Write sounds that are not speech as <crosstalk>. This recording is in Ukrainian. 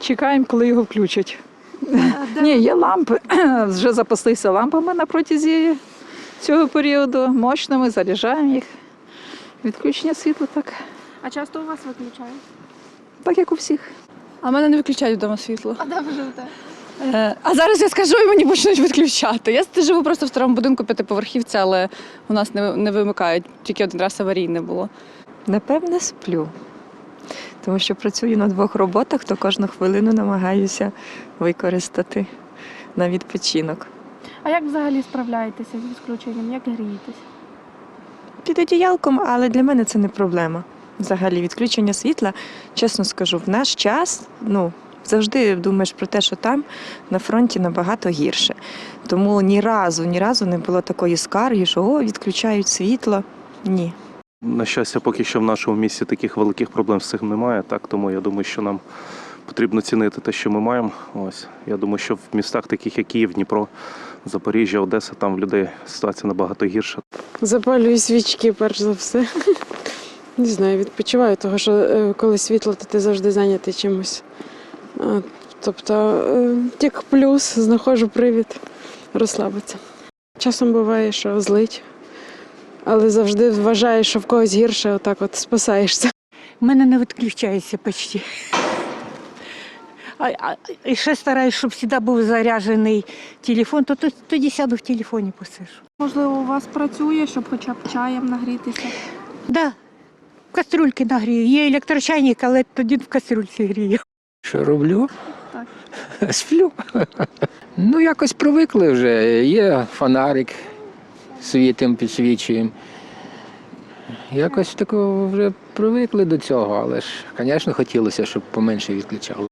Чекаємо, коли його включать. Ні, є лампи. <clears throat> Вже запаслися лампами на протязі цього періоду. Мощними, заряджаємо їх. Відключення світла так, А часто у вас виключають? так як у всіх. А мене не виключають вдома світло. А де ви живете? Е, а зараз я скажу і мені почнуть відключати. Я живу просто в старому будинку п'ятиповерхівця, але у нас не, не вимикають, тільки один раз аварійне було. Напевне, сплю. Тому що працюю на двох роботах, то кожну хвилину намагаюся використати на відпочинок. А як взагалі справляєтеся з відключенням? Як грієтесь? Під одіялком, але для мене це не проблема. Взагалі, відключення світла, чесно скажу, в наш час, ну. Завжди думаєш про те, що там на фронті набагато гірше. Тому ні разу, ні разу не було такої скарги, що о, відключають світло. Ні. На щастя, поки що в нашому місті таких великих проблем з цим немає. Так тому я думаю, що нам потрібно цінити те, що ми маємо. Ось я думаю, що в містах, таких як Київ, Дніпро, Запоріжжя, Одеса, там в людей ситуація набагато гірша. Запалюю свічки, перш за все. <laughs> Не знаю, відпочиваю, тому що е, коли світло, то ти завжди зайнятий чимось. Тобто, е, як плюс, знаходжу привід розслабитися. Часом буває, що злить, але завжди вважаєш, що в когось гірше, отак от спасаєшся. У мене не відключається почти. А, а, і ще стараюсь, щоб завжди був заряджений телефон, то, то тоді сяду в телефоні посижу. Можливо, у вас працює, щоб хоча б чаєм нагрітися? Да, в кастрюльки нагрію. Є електрочайник, але тоді в кастрюльці грію. Що роблю? Так. <laughs> Сплю. Ну, якось привикли вже. Є фонарик, світим підсвічуємо. Якось тако вже привикли до цього, але ж, звісно, хотілося, щоб поменше відключали.